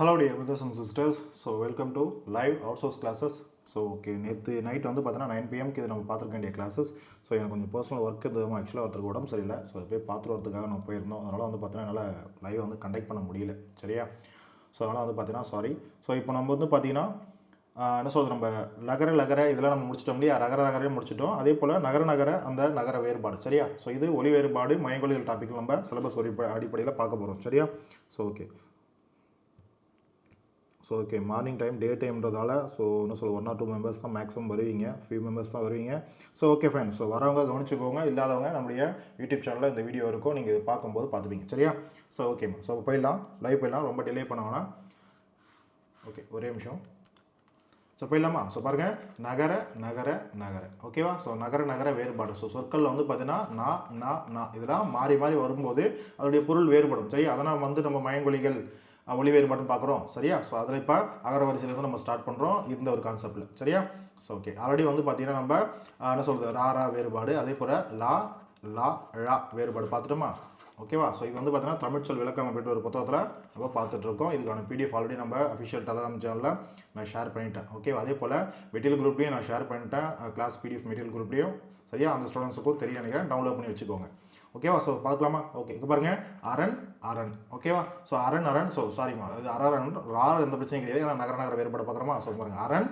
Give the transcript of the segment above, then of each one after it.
Hello dear brothers and sisters so welcome to live outsource classes so okay நேற்று night வந்து பார்த்தீங்கன்னா nine பிஎம்க்கு இது நம்ம பார்த்துருக்க வேண்டிய கிளாஸஸ் ஸோ எனக்கு கொஞ்சம் பர்சனல் ஒர்க் இருந்ததும் ஆக்சுவலாக ஒருத்தருக்கு உடம்பு சரியில்லை. ஸோ அதை போய் பார்த்துட்டு வரதுக்காக நம்ம போயிருந்தோம். அதனால் வந்து பார்த்தீங்கன்னா என்னால் லைவ் வந்து கண்டக்ட் பண்ண முடியல. சரியா? ஸோ அதனால் வந்து பார்த்தீங்கன்னா சாரி ஸோ இப்போ நம்ம வந்து பார்த்தீங்கன்னா என்ன சொல்கிறது நம்ம நகர நகர இதெல்லாம் நம்ம முடிச்சிட்டோம் இல்லையா? நகர நகரே முடிச்சிட்டோம். அதே போல் நகர நகர அந்த நகர வேறுபாடு. சரியா? ஸோ இது ஒலி வேறுபாடு மயங்கொலிகள் டாபிக் நம்ம சிலபஸ் அடிப்படையில் பார்க்க போகிறோம் சரியா? So okay so okay morning time day டைம்ன்றதால so என்ன சொல்ல ஒன் ஆர் டூ மெம்பர்ஸ் தான் மேக்ஸிமம் வருவீங்க. ஃபியூ மெம்பர்ஸ் தான் வருவீங்க. ஸோ ஓகே ஃபைன் ஸோ வரவங்க கவனிச்சுக்கோங்க. இல்லாதவங்க நம்முடைய யூடியூப் சேனலில் இந்த வீடியோ இருக்கும். நீங்கள் இது பார்க்கும்போது பார்த்துப்பீங்க. சரியா? ஸோ ஓகேம்மா ஸோ போயிடலாம். லைவ் போயிடலாம். ரொம்ப டிலே பண்ண ஓகே ஒரே நிமிஷம். ஸோ போயிடலாமா? ஸோ பாருங்கள் நகர நகர நகர. ஓகேவா ஸோ நகர நகர வேறுபாடு. ஸோ சொற்களில் வந்து பார்த்தீங்கன்னா நா நா நா. இதெல்லாம் மாறி மாறி வரும்போது அதனுடைய பொருள் வேறுபடும். சரி அதனால் வந்து நம்ம மயங்கொலிகள் அஹ், ஒலி பார்க்குறோம். சரியா? ஸோ அதில் இப்போ அகர வரிசையிலேருந்து நம்ம ஸ்டார்ட் பண்ணுறோம் இந்த ஒரு கான்செப்டில் சரியா? ஸோ ஓகே ஆல்ரெடி வந்து பார்த்தீங்கன்னா நம்ம என்ன சொல்கிறது ரா ரா வேறுபாடு அதே போல் லா லா ழா வேறுபாடு பார்த்துட்டோமா? ஓகேவா ஸோ இது வந்து பார்த்தீங்கன்னா தமிழ்ச்சொல் விளக்கம் அப்படின்ற ஒரு புத்தகத்தில் நம்ம பார்த்துட்டு இருக்கோம். இதுக்கான பிடிஎஃப் ஆல்ரெடி நம்ம அஃபிஷியல் டெலகிராம் சேனலில் நான் ஷேர் பண்ணிட்டேன். ஓகேவா அதே போல் மெட்டீரியல் குரூப்லேயும் நான் ஷேர் பண்ணிட்டேன். கிளாஸ் பிடிஎஃப் மெட்டீரியல் குரூப்லேயும் சரியா? அந்த ஸ்டூடெண்ட்ஸுக்கும் தெரிய நினைக்கிறேன். டவுன்லோட் பண்ணி வச்சுக்கோங்க. ஓகேவா ஸோ பார்க்கலாமா ஓகே இப்போ பாருங்கள் அரண் அரண் ஓகேவா ஸோ அரண் அரண் ஸோ சாரிம்மா இது அரன் ரா எந்த பிரச்சனையும் கிடையாது ஏன்னா நகர நகர வேறுபாடு பார்க்குறோமா ஸோ பாருங்க அரண்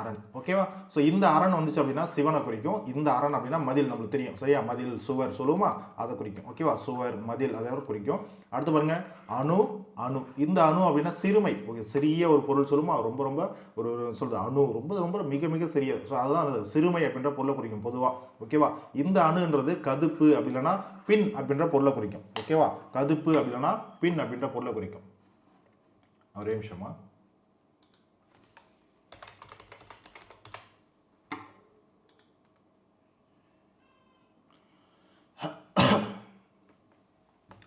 அரண் ஓகேவா ஸோ இந்த அரண் வந்துச்சு அப்படின்னா சிவனை குறிக்கும். இந்த அரண் அப்படின்னா மதில் நம்மளுக்கு தெரியும். சரியா? மதில் சுவர் சொல்லுவோமா? அதை குறிக்கும். ஓகேவா சுவர் மதில் அதை குறிக்கும். அடுத்து பாருங்க. அணு அணு. இந்த அணு அப்படின்னா சிறுமை. ஓகே சிறிய ஒரு பொருள் சொல்லுமா? ரொம்ப ரொம்ப ஒரு சொல்லுது அணு. ரொம்ப ரொம்ப மிக மிக சிறியது. ஸோ அதுதான் அது. சிறுமை அப்படின்ற பொருளை குறிக்கும் பொதுவாக ஓகேவா இந்த அணுன்றது கதுப்பு அப்படி இல்லைன்னா பின் அப்படின்ற பொருளை குறிக்கும். ஓகேவா கதுப்பு அப்படி இல்லைன்னா பின் அப்படின்ற பொருளை குறிக்கும். ஒரே நிமிஷமா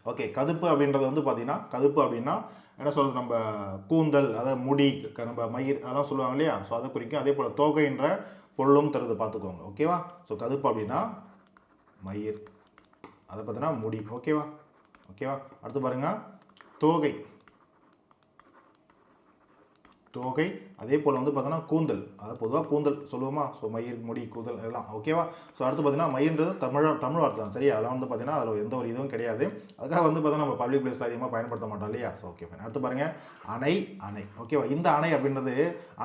ஓகே கதுப்பு அப்படின்றது வந்து பார்த்தீங்கன்னா கதுப்பு அப்படின்னா என்ன சொல்கிறது நம்ம கூந்தல் அதாவது முடி க- நம்ம மயிர் அதெல்லாம் சொல்லுவாங்க இல்லையா? ஸோ அதை குறிக்கும். அதே போல் தோகைன்ற பொருளும் தருது பார்த்துக்கோங்க. ஓகேவா ஸோ கதுப்பு அப்படின்னா மயிர். அதை பார்த்தீங்கன்னா முடி. ஓகேவா ஓகேவா அடுத்து பாருங்க. தோகை. தோகை அதே போல் வந்து பார்த்தோன்னா கூந்தல். அதாவது பொதுவாக கூந்தல் சொல்லுவோமா? ஸோ மயிர் முடி கூந்தல் எல்லாம் ஓகேவா ஸோ அடுத்து பார்த்தீங்கன்னா மயிர்ன்றது தமிழ் தமிழ் வார்த்தை தான். சரியா? அதெல்லாம் வந்து பார்த்தீங்கன்னா அதில் எந்த ஒரு இதுவும் கிடையாது. அதுக்காக வந்து பார்த்தீங்கன்னா நம்ம பப்ளிக் பிளேஸில் அதிகமாக பயன்படுத்த மாட்டோம் இல்லையா? ஸோ ஓகே ஃபைன் அடுத்து பாருங்கள் அணை அணை. ஓகேவா இந்த அணை அப்படின்றது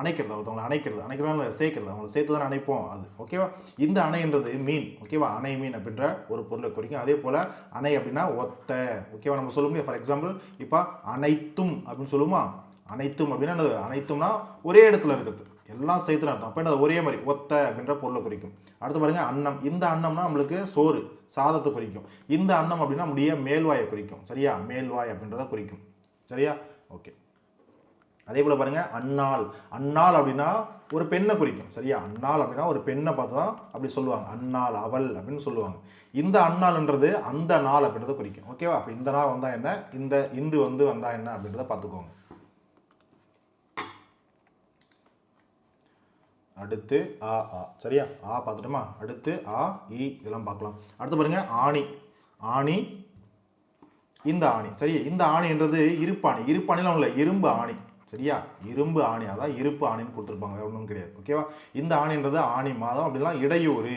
அணைக்கிறது. ஒருத்தவங்களை அணைக்கிறது. அணைக்கிறதா சேர்க்கிறது. அவங்களை சேர்த்து தான் அணைப்போம் அது. ஓகேவா இந்த அணைன்றது மீன். ஓகேவா அணை மீன் அப்படின்ற ஒரு பொருளை குறிக்கும். அதே போல் அணை அப்படின்னா ஒத்த. ஓகேவா நம்ம சொல்ல முடியும். ஃபார் எக்ஸாம்பிள் இப்போ அனைத்தும் அப்படின்னு சொல்லுவோமா? அனைத்தும் அப்படின்னா என்னது? அனைத்தும்னா ஒரே இடத்துல இருக்குது எல்லாம் சேர்த்து அர்த்தம். அப்போ என்னது? ஒரே மாதிரி. ஒத்த அப்படின்ற பொருளை குறிக்கும். அடுத்து பாருங்கள் அன்னம். இந்த அன்னம்னா நம்மளுக்கு சோறு சாதத்தை குறிக்கும். இந்த அன்னம் அப்படின்னா நம்முடைய மேல்வாயை குறிக்கும். சரியா? மேல்வாய் அப்படின்றத குறிக்கும். சரியா? ஓகே. அதே போல் பாருங்கள் அன்னாள் அன்னாள் அப்படின்னா ஒரு பெண்ணை குறிக்கும். சரியா? அன்னாள் அப்படின்னா ஒரு பெண்ணை பார்த்து தான் அப்படி சொல்லுவாங்க. அன்னாள் அவள் அப்படின்னு சொல்லுவாங்க. இந்த அன்னாள்ன்றது அந்த நாள் அப்படின்றத குறிக்கும். ஓகேவா? அப்போ இந்த நாள் வந்தால் என்ன? இந்த இந்து வந்து வந்தால் என்ன அப்படின்றத பார்த்துக்கோங்க. அடுத்து ஆ ஆ. சரியா? ஆ பார்த்துட்டோமா? அடுத்து ஆ இ இதெல்லாம் பார்க்கலாம். அடுத்து பாருங்க ஆணி. ஆணி இந்த ஆணி. சரி இந்த ஆணின்றது இருப்பாணி. இருப்பாணிலாம் உள்ள இரும்பு ஆணி. சரியா? இரும்பு ஆணி. அதான் இருப்பு ஆணின்னு கொடுத்துருப்பாங்க. வேற ஒன்றும் கிடையாது. ஓகேவா? இந்த ஆணின்றது ஆணி மாதம் அப்படிலாம் இடையூறு.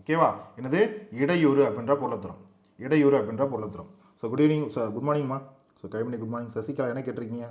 ஓகேவா? என்னது? இடையூறு அப்படின்ற பொருளை தரும் இடையூறு அப்படின்ற பொருளை தரும் so good evening sir good மார்னிங்மா so கைமணி good morning Sasikala என்ன கேட்டிருக்கீங்க?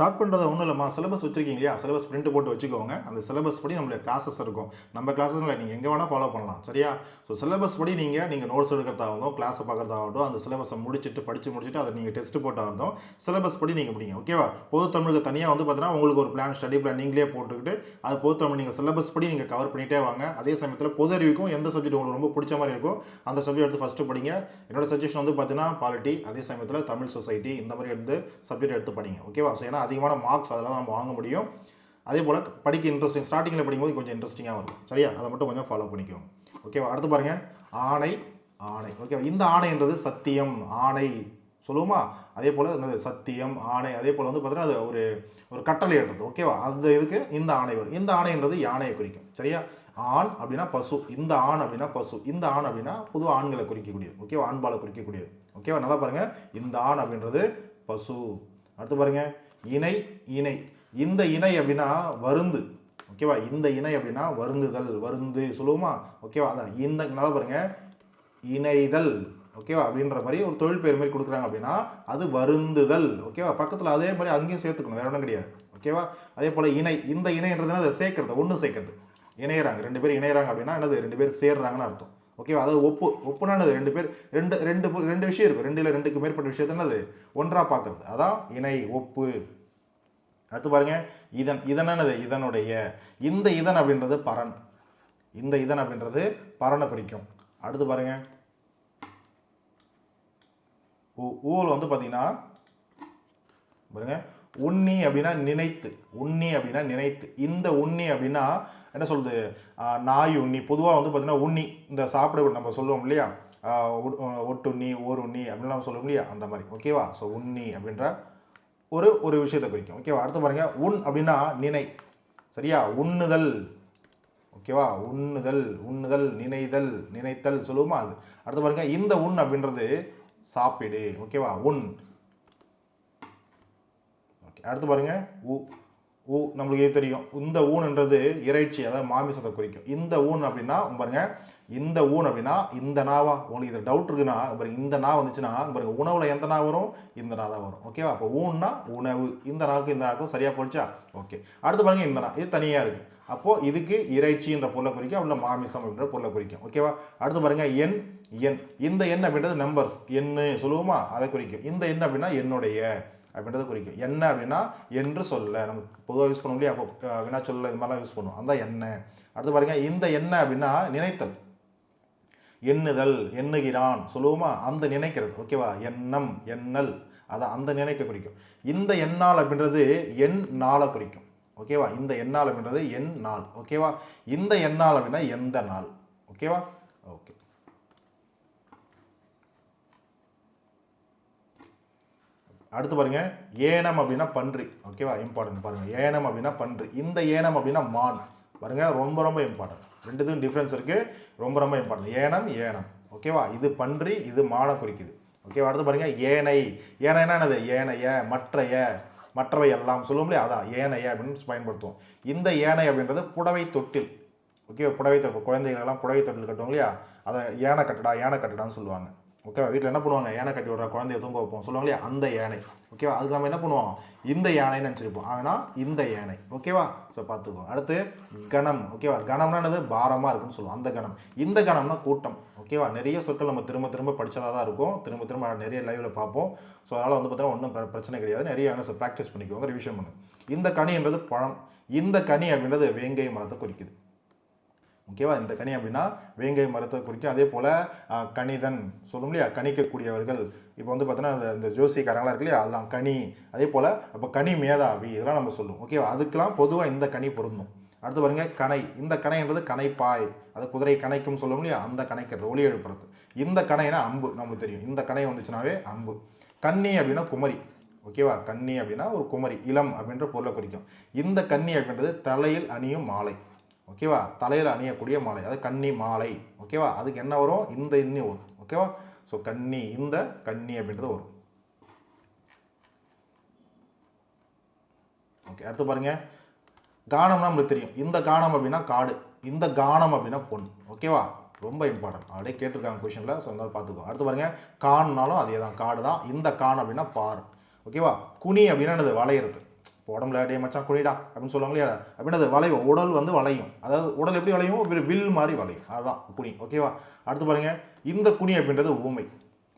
ஸ்டார்ட் பண்ணுறது ஒன்றும் இல்லைம்மா. சிலபஸ் வச்சுருக்கீங்க இல்லையா? சிலபஸ் பிரிண்ட் போட்டு வச்சுக்கோங்க. அந்த சிலபஸ் படி நம்மளுடைய கிளாஸஸ் இருக்கும். நம்ம கிளாஸஸில் நீங்கள் எங்கே வேணால் ஃபாலோ பண்ணலாம். சரியா? ஸோ சிலபஸ் படி நீங்கள் நீங்கள் நோட்ஸ் எடுக்கிறதாகட்டும் கிளாஸை பார்க்குறதாகட்டும் அந்த சிலபஸை முடிச்சுட்டு படித்து முடிச்சுட்டு அதை நீங்கள் டெஸ்ட் போட்டாகட்டும் சிலபஸ் படி நீங்கள் படிங்க ஓகேவா பொது தமிழுக்கு தனியாக வந்து பார்த்தீங்கன்னா உங்களுக்கு ஒரு பிளான் ஸ்டடி பிளான் நீங்களே போட்டுக்கிட்டு அது பொது தமிழ் நீங்கள் சிலபஸ் படி நீங்கள் கவர் பண்ணிகிட்டே வாங்க. அதே சமயத்தில் பொது அறிவுக்கும் எந்த சப்ஜெக்ட் உங்களுக்கு ரொம்ப பிடிச்ச மாதிரி இருக்கும் அந்த சப்ஜெக்ட் எடுத்து ஃபஸ்ட்டு படிங்க. என்னோட சஜஷன் வந்து பார்த்தீங்கன்னா பாலிட்டி அதே சமயத்தில் தமிழ் சொசைட்டி இந்த மாதிரி எடுத்து சப்ஜெக்ட் எடுத்து படிங்க. ஓகேவா ஸோ ஏன்னா அதிகமான மார்க்ஸ் அதெல்லாம் நம்ம வாங்க முடியும். அதே போல் படிக்க இன்ட்ரெஸ்டிங் ஸ்டார்டிங்கில் படிக்கும்போது கொஞ்சம் இன்ட்ரெஸ்டிங்காக வரும். சரியா? அதை மட்டும் கொஞ்சம் ஃபாலோ பண்ணிக்கோங்க. ஓகேவா அடுத்து பாருங்கள் ஆணை ஆணை. ஓகேவா இந்த ஆணைன்றது சத்தியம் ஆணை. சொல்லுவோமா? அதே போல் என்னது? சத்தியம் ஆணை. அதே போல் வந்து பார்த்தீங்கன்னா அது ஒரு ஒரு கட்டளை ஏற்றது ஓகேவா அந்த இதுக்கு இந்த ஆணை வரும். இந்த ஆணைன்றது யானையை குறிக்கும். சரியா? ஆண் அப்படின்னா பசு. இந்த ஆண் அப்படின்னா பசு. இந்த ஆண் அப்படின்னா பொதுவாக ஆண்களை குறிக்கக்கூடியது. ஓகேவா ஆண்பாலை குறிக்கக்கூடியது. ஓகேவா நல்லா பாருங்கள் இந்த ஆண் அப்படின்றது பசு. அடுத்து பாருங்கள் இணை இணை. இந்த இணை அப்படின்னா வருந்து. ஓகேவா? இந்த இணை அப்படின்னா வருந்துதல். வருந்து சொல்லுவோமா? ஓகேவா? அதான். இந்த நல்லா பாருங்க. இணைதல். ஓகேவா? அப்படின்ற மாதிரி ஒரு தொழில் பேர் மாதிரி கொடுக்குறாங்க அப்படின்னா அது வருந்துதல். ஓகேவா? பக்கத்தில் அதே மாதிரி அங்கேயும் சேர்த்துக்கணும். வேற ஒன்றும் கிடையாது. ஓகேவா? அதே போல் இணை. இந்த இணைன்றதுனா அதை சேர்க்கறது ஒன்று சேர்க்கறது. இணையறாங்க. ரெண்டு பேர் இணையறாங்க அப்படின்னா என்னது? ரெண்டு பேர் சேர்றாங்கன்னு அர்த்தம். ஓகேவா அதாவது ஒப்பு ஒப்புனா ரெண்டு பேர் ரெண்டு ரெண்டு ரெண்டு விஷயம் இருக்கும். ரெண்டு இல்லை ரெண்டுக்கு மேற்பட்ட விஷயத்த என்னது ஒன்றாக பார்க்கறது. அதான் இணை ஒப்பு. அடுத்து பாருங்க. இதன் இதனானது இதனுடைய இந்த இதன் அப்படின்றது பரன். இந்த இதன் அப்படின்றது பரனை குறிக்கும். அடுத்து பாருங்க. ஊ ஊவில் வந்து பார்த்தீங்கன்னா பாருங்க. உண்ணி அப்படின்னா நினைத்து உண்ணி அப்படின்னா நினைத்து. இந்த உண்ணி அப்படின்னா என்ன சொல்கிறது நாய் உண்ணி பொதுவாக வந்து பார்த்திங்கன்னா உண்ணி இந்த சாப்பிட நம்ம சொல்லுவோம் இல்லையா? ஒட்டுண்ணி ஓர் உண்ணி அப்படின்னு நம்ம சொல்லுவோம் இல்லையா? அந்த மாதிரி. ஓகேவா ஸோ உண்ணி அப்படின்ற ஒரு ஒரு விஷயத்தை குறிக்கும். ஓகேவா அடுத்து பாருங்க. உண் அப்படின்னா நினை. சரியா? உண்ணுதல். ஓகேவா உண்ணுதல் உண்ணுதல் நினைதல் நினைத்தல் சொல்லுவோமா அது? அடுத்து பாருங்க. இந்த உண் அப்படின்றது சாப்பிடு. ஓகேவா உண் ஓகே அடுத்து பாருங்கள் ஊ ஊ நம்மளுக்கு இது தெரியும்? இந்த ஊன்ன்றது இறைச்சி அதாவது மாமிசத்தை குறிக்கும். இந்த ஊன் அப்படின்னா பாருங்க இந்த ஊன் அப்படின்னா இந்த நாவா. உங்களுக்கு இதில் டவுட் இருக்குன்னா பாருங்க இந்த நா வந்துச்சுன்னா பாருங்க உணவில் எந்த நா வரும்? இந்த நா தான் வரும். ஓகேவா அப்போ ஊன்னா உணவு. இந்த நாவுக்கு இந்த நாக்கும் சரியாக போச்சா? ஓகே அடுத்து பாருங்க இந்த நா. இது தனியாக இருக்குது அப்போது இதுக்கு இறைச்சின்ற பொருளை குறிக்கும் அப்படின்னா மாமிசம் அப்படின்ற பொருளை குறிக்கும். ஓகேவா அடுத்து பாருங்க எண் எண். இந்த எண் அப்படின்றது நம்பர்ஸ் எண்ணு சொல்லுவோமா? அதை குறிக்கும். இந்த எண் அப்படின்னா என்னுடைய. அப்படின்றத குறிக்கும். என்ன அப்படின்னா என்று சொல்ல. நம்ம பொதுவாக யூஸ் பண்ண முடியும் அப்போ அஹ், வினா சொல்ல இது மாதிரிலாம் யூஸ் பண்ணுவோம். அந்த என்ன. அடுத்து பாருங்க இந்த என்ன அப்படின்னா நினைத்தல். எண்ணுதல் எண்ணுகிறான் சொல்லுவோமா? அந்த நினைக்கிறது. ஓகேவா எண்ணம் எண்ணல். அதான் அந்த நினைக்க குறிக்கும். இந்த எண்ணால் அப்படின்றது எண் நாளை குறிக்கும். ஓகேவா இந்த எண்ணால் அப்படின்றது எண் நாள். ஓகேவா இந்த எண்ணால் அப்படின்னா எந்த நாள்? ஓகேவா ஓகே அடுத்து பாருங்க ஏனம் அப்படின்னா பன்றி. ஓகேவா இம்பார்ட்டன்ட் பாருங்க ஏனம் அப்படின்னா பன்றி. இந்த ஏனம் அப்படின்னா மான். பாருங்க ரொம்ப ரொம்ப இம்பார்ட்டன்ட் ரெண்டுத்துக்கும் டிஃப்ரென்ஸ் இருக்கு. ரொம்ப ரொம்ப இம்பார்ட்டன்ட் ஏனம் ஏனம். ஓகேவா இது பன்றி இது மானை குறிக்குது. ஓகேவா அடுத்து பாருங்க ஏனை. ஏனைனா என்னது? ஏனைய மற்றைய. மற்றவை எல்லாம் சொல்லுவோம் இல்லையா? அதான் ஏனைய அப்படின்னு பயன்படுத்துவோம். இந்த ஏனை அப்படின்றது புடவை தொட்டில். ஓகே புடவை தொட்டில். குழந்தைகள் எல்லாம் புடவை தொட்டில் கட்டுவோம் இல்லையா? அதை யானை கட்டடா யானை கட்டடான்னு சொல்லுவாங்க. ஓகேவா வீட்டில் என்ன பண்ணுவாங்க யானை கட்டி விடுற குழந்தைய தூங்க வைப்போம். சொல்லுவாங்க இல்லையா அந்த யானை. ஓகேவா அதுக்கு நம்ம என்ன பண்ணுவோம்? இந்த யானைன்னு நினச்சிருப்போம். ஆனால் இந்த யானை. ஓகேவா ஸோ பார்த்துக்கோ அடுத்து கணம். ஓகேவா கணம்னா என்னது? பாரமாக இருக்குன்னு சொல்லுவோம். அந்த கணம். இந்த கணம்னா கூட்டம். ஓகேவா நிறைய சொற்கள் நம்ம திரும்ப திரும்ப படித்ததாக தான் இருக்கும். திரும்ப திரும்ப நிறைய லைவில் பார்ப்போம். ஸோ அதனால் வந்து பார்த்தீங்கன்னா ஒன்றும் பிரச்சனை கிடையாது. நிறைய என்ன ப்ராக்டிஸ் பண்ணிக்கோங்க. ரிவிஷன் பண்ணுங்க. இந்த கனின்றது பழம். இந்த கனி அப்படின்றது வேங்கை மரத்தை குறிக்குது. ஓகேவா? இந்த கனி அப்படின்னா வேங்கை மரத்தை குறிக்கும் அதே போல் கணிதன் சொல்லும் இல்லையா? கணிக்கக்கூடியவர்கள். இப்போ வந்து பார்த்தீங்கன்னா இந்த- இந்த ஜோசிக்காரங்களாம் இருக்கு இல்லையா? அதெல்லாம் கனி அதே போல் அப்போ கனி மேதாவி இதெல்லாம் நம்ம சொல்லுவோம். ஓகேவா? அதுக்கெல்லாம் பொதுவாக இந்த கனி பொருந்தும். அடுத்து பாருங்க கணை இந்த கணைன்றது கணைப்பாய் அது குதிரை கணைக்கும் சொல்லும் இல்லையா? அந்த கணைக்கிறது ஒளி எழுப்புறது. இந்த கணைனா அம்பு நமக்கு தெரியும். இந்த கணை வந்துச்சுனாவே அம்பு. கன்னி அப்படின்னா குமரி. ஓகேவா? கன்னி அப்படின்னா ஒரு குமரி இளம் அப்படின்ற பொருளை குறிக்கும். இந்த கன்னி அப்படின்றது தலையில் அணியும் மாலை. ஓகேவா தலையில் அணியக்கூடிய மாலை. அதாவது கன்னி மாலை. ஓகேவா அதுக்கு என்ன வரும்? இந்த இன்னி வரும். ஓகேவா ஸோ கன்னி இந்த கன்னி அப்படின்றது வரும். ஓகே அடுத்து பாருங்கள் கானம்னா நம்மளுக்கு தெரியும். இந்த கானம் அப்படின்னா காடு. இந்த கானம் அப்படின்னா பொன். ஓகேவா ரொம்ப இம்பார்ட்டன்ட் அப்படியே கேட்டிருக்காங்க கொஷனில் ஸோ இருந்தாலும் பார்த்துக்கோ. அடுத்து பாருங்கள் கான்னாலும் அதே தான் காடு தான் இந்த கான் அப்படின்னா பார் ஓகேவா குனி அப்படின்னா என்னது? வளையிறது. இப்போ உடம்புல டே மச்சான் குழிடா அப்படின்னு சொல்லுவாங்க இல்லையா அப்படின்னா அது வளையும் உடல் வந்து வளையும். அதாவது உடல் எப்படி வளையும்? ஒரு வில் மாதிரி வளையும். அதுதான் குனி ஓகேவா அடுத்து பாருங்க இந்த குனி அப்படின்றது ஊமை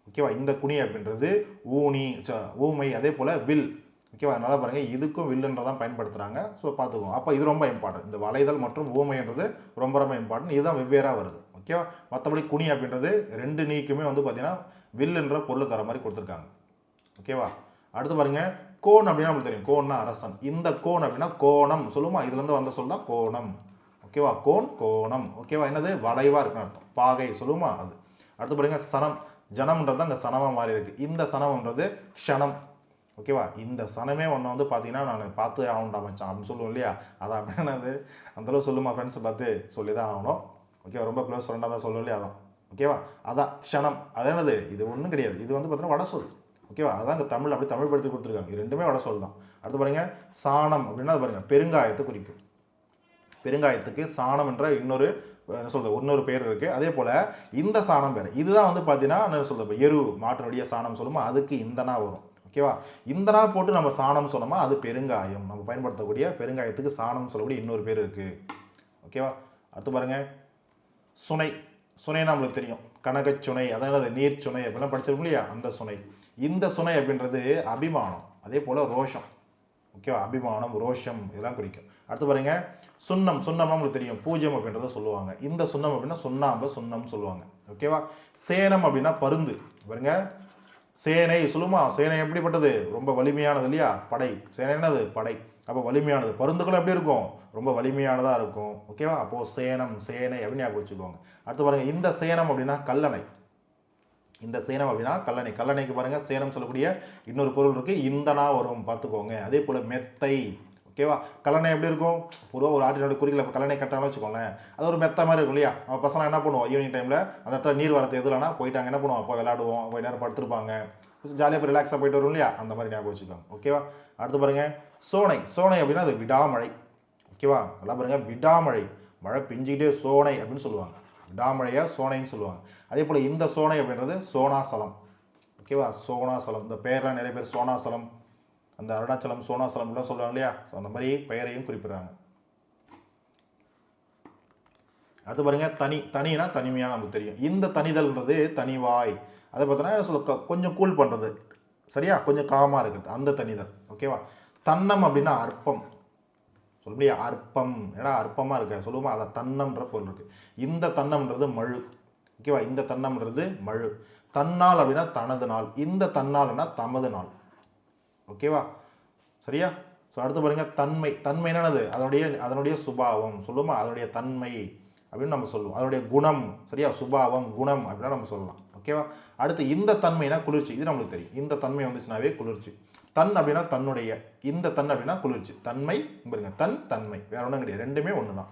ஓகேவா இந்த குனி அப்படின்றது ஊனி ச- ஊமை அதே போல் வில் ஓகேவா அதனால் பாருங்கள் இதுக்கும் வில்லுன்றதான் பயன்படுத்துகிறாங்க ஸோ பார்த்துக்குவோம் அப்போ இது ரொம்ப இம்பார்ட்டன்ட் இந்த வளைதல் மற்றும் ஊமைன்றது ரொம்ப ரொம்ப இம்பார்ட்டன்ட் இதுதான் வெவ்வேறாக வருது ஓகேவா மற்றபடி குனி அப்படின்றது ரெண்டு நீக்குமே வந்து பார்த்திங்கன்னா வில்லுன்ற பொருள் தர மாதிரி கொடுத்துருக்காங்க ஓகேவா அடுத்து பாருங்கள் கோன் அப்படின்னா நம்மளுக்கு தெரியும். கோன்னா அரசன். இந்த கோன் அப்படின்னா கோணம். சொல்லுமா? இதுலேருந்து வந்த சொல் தான் கோணம். ஓகேவா? கோன் கோணம். ஓகேவா? என்னது? வளைவாக இருக்குன்னு அர்த்தம். பாகை. சொல்லுமா அது? அடுத்து பாருங்க சனம். ஜனம்ன்றது அங்கே சனமாக மாறி இருக்குது இந்த சனம்ன்றது க்ஷணம். ஓகேவா? இந்த சனமே ஒன்று வந்து பார்த்தீங்கன்னா நான் பார்த்து ஆகணும்டா மச்சான் அப்படின்னு சொல்லுவோம் இல்லையா? அதான் அப்படின்னது அந்தளவு சொல்லுமா ஃப்ரெண்ட்ஸை பார்த்து சொல்லி தான் ஆகணும். ஓகேவா? ரொம்ப க்ளோஸ் ஃப்ரெண்டாக தான் சொல்லும் இல்லையா? அதான். ஓகேவா? அதான் க்ஷணம். அது என்னது? இது ஒன்றும் கிடையாது. இது வந்து பார்த்தீங்கன்னா வட சொல் ஓகேவா அதான் இந்த தமிழ் அப்படி தமிழ் படுத்தி கொடுத்துருக்காங்க. ரெண்டுமே வட சொல் தான். அடுத்து பாருங்கள் சாணம் அப்படின்னா அது பாருங்க பெருங்காயத்தை குறிக்கும். பெருங்காயத்துக்கு சாணம் என்ற இன்னொரு என்ன சொல்கிறது இன்னொரு பேர் இருக்குது அதே போல் இந்த சாணம் பேர் இதுதான் வந்து பார்த்தீங்கன்னா என்ன சொல்கிறது எரு மாட்டினுடைய சாணம் சொல்லுமா அதுக்கு இந்தனா வரும். ஓகேவா இந்தனா போட்டு நம்ம சாணம் சொன்னோமா அது பெருங்காயம். நம்ம பயன்படுத்தக்கூடிய பெருங்காயத்துக்கு சாணம் சொல்லக்கூடிய இன்னொரு பேர் இருக்குது ஓகேவா அடுத்து பாருங்கள் சுனை. சுனை நம்மளுக்கு தெரியும். கனகச்சுனை அதாவது நீர் சுனை அப்படிலாம் படிச்சிருக்கோம் இல்லையா? அந்த சுனை. இந்த சுனை அப்படின்றது அபிமானம் அதே போல் ரோஷம். ஓகேவா? அபிமானம் ரோஷம் இதெல்லாம் குறிக்கும். அடுத்து பாருங்க சுண்ணம் சுண்ணம்னா உங்களுக்கு தெரியும். பூஜ்யம் அப்படின்றத சொல்லுவாங்க. இந்த சுண்ணம் அப்படின்னா சுண்ணாம்பு சுண்ணம் சொல்லுவாங்க. ஓகேவா? சேனம் அப்படின்னா பருந்து. பாருங்க சேனை சொல்லுமா? சேனை எப்படிப்பட்டது? ரொம்ப வலிமையானது இல்லையா? படை. சேனை என்னது? படை. அப்போ வலிமையானது. பருந்துகளும் எப்படி இருக்கும்? ரொம்ப வலிமையானதாக இருக்கும். ஓகேவா? அப்போது சேனம் சேனை அப்படின்னு ஞாபகம் வச்சுக்கோங்க. அடுத்து பாருங்கள் இந்த சேனம் அப்படின்னா கல்லணை. இந்த சேனம் அப்படின்னா கல்லணை. கல்லணைக்கு பாருங்கள் சேனம் சொல்லக்கூடிய இன்னொரு பொருள் இருக்குது இந்தனா வரும் பார்த்துக்கோங்க. அதே போல் மெத்தை ஓகேவா கல்லணை எப்படி இருக்கும்? பொதுவாக ஒரு ஆட்டினோட குறிக்கல கல்லணை கட்டாலும் வச்சுக்கோங்களேன். அது ஒரு மெத்த மாதிரி இருக்கும் இல்லையா? நம்ம பசங்க என்ன பண்ணுவோம்? ஈவினிங் டைமில் அந்த இடத்துல நீர் வரத்து எதுலனா போயிட்டாங்க என்ன பண்ணுவோம்? அப்போ விளாடுவோம் போய் நேரம் படுத்துருப்பாங்க. ஜாலியாக இப்போ ரிலாக்ஸாக போயிட்டு வரும் இல்லையா? அந்த மாதிரி ஞாபகம் வச்சுக்கோங்க. ஓகேவா அடுத்து பாருங்க சோனை. சோனை அப்படின்னா அது விடாமழை. ஓகேவா நல்லா பாருங்கள் விடாமழை. மழை பெஞ்சிக்கிட்டே சோனை அப்படின்னு சொல்லுவாங்க. விடாமழையா சோனைன்னு சொல்லுவாங்க. அதே போல் இந்த சோனை அப்படின்றது சோனாசலம். ஓகேவா சோனாசலம். இந்த பெயர்லாம் நிறைய பேர் சோனாசலம் அந்த அருணாச்சலம் சோனாசலம்லாம் சொல்லுவாங்க இல்லையா? ஸோ அந்த மாதிரி பெயரையும் குறிப்பிடுறாங்க. அடுத்து பாருங்கள் தனி தனினா தனிமையாக நமக்கு தெரியும். இந்த தனிதல்ன்றது தனிவாய். அதை பார்த்தோன்னா என்ன சொல்ல கொஞ்சம் கூல் பண்ணுறது சரியா? கொஞ்சம் காமாக இருக்கிறது. அந்த தனிதல். ஓகேவா தன்னம் அப்படின்னா அற்பம். சொல்ல அற்பம். ஏன்னா அற்பமாக இருக்க? சொல்லுவோமா? அதை தன்னம்ன்ற பொருள் இருக்குது இந்த தன்னம்ன்றது மழு. ஓகேவா? இந்த தன்னம்ன்றது மழு. தன்னால் அப்படின்னா தனது நாள். இந்த தன்னால்னா தமது நாள். ஓகேவா? சரியா? ஸோ அடுத்து பாருங்கள் தன்மை. தன்மை என்னது? அதனுடைய அதனுடைய சுபாவம். சொல்லுமா அதனுடைய தன்மை அப்படின்னு நம்ம சொல்லுவோம். அதனுடைய குணம். சரியா? சுபாவம் குணம் அப்படின்னா நம்ம சொல்லலாம். ஓகேவா? அடுத்து இந்த தன்மைனா குளிர்ச்சி. இது நம்மளுக்கு தெரியும். இந்த தன்மை வந்துச்சுனாவே குளிர்ச்சி. தன் அப்படின்னா தன்னுடைய. இந்த தன் அப்படின்னா குளிர்ச்சி. தன்மை பாருங்க தன் தன்மை. வேற ஒன்றும் கிடையாது. ரெண்டுமே ஒன்று தான்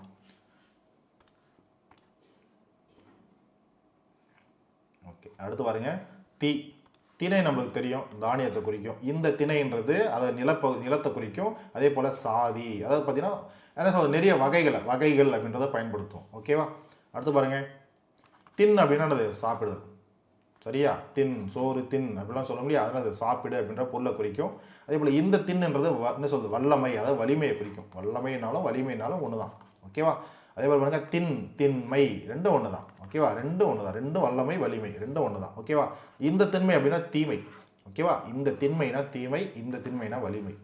ஓகே. அடுத்து பாருங்க. தீ திணை நம்மளுக்கு தெரியும். தானியத்தை குறிக்கும். இந்த திணைன்றது அதை நிலப்பகு நிலத்தை குறிக்கும். அதே போல் சாதி. அதாவது பார்த்தீங்கன்னா என்ன சொல்றது? நிறைய வகைகளை வகைகள் அப்படின்றத பயன்படுத்தும் ஓகேவா? அடுத்து பாருங்க. தின் அப்படின்னா என்னது? சாப்பிடுதல். சரியா? தின் சோறு தின் அப்படிலாம் சொல்ல முடியாது. அதனால் அது சாப்பிடு அப்படின்ற பொருளை குறிக்கும். அதே போல் இந்த தின்ன்றது வ- என்ன சொல்றது? வல்லமை அதாவது வலிமையை குறிக்கும். வல்லமைனாலும் வலிமைனாலும் ஒன்று தான் ஓகேவா அதே போல் பாருங்க தின் திண்மை ரெண்டும் ஒன்று தான் ஓகேவா ரெண்டும் ஒன்று தான் ரெண்டும் வல்லமை வலிமை ரெண்டும் ஒன்று தான் ஓகேவா இந்த திண்மை அப்படின்னா தீமை. ஓகேவா இந்த திண்மைனா தீமை இந்த திண்மைனா வலிமை.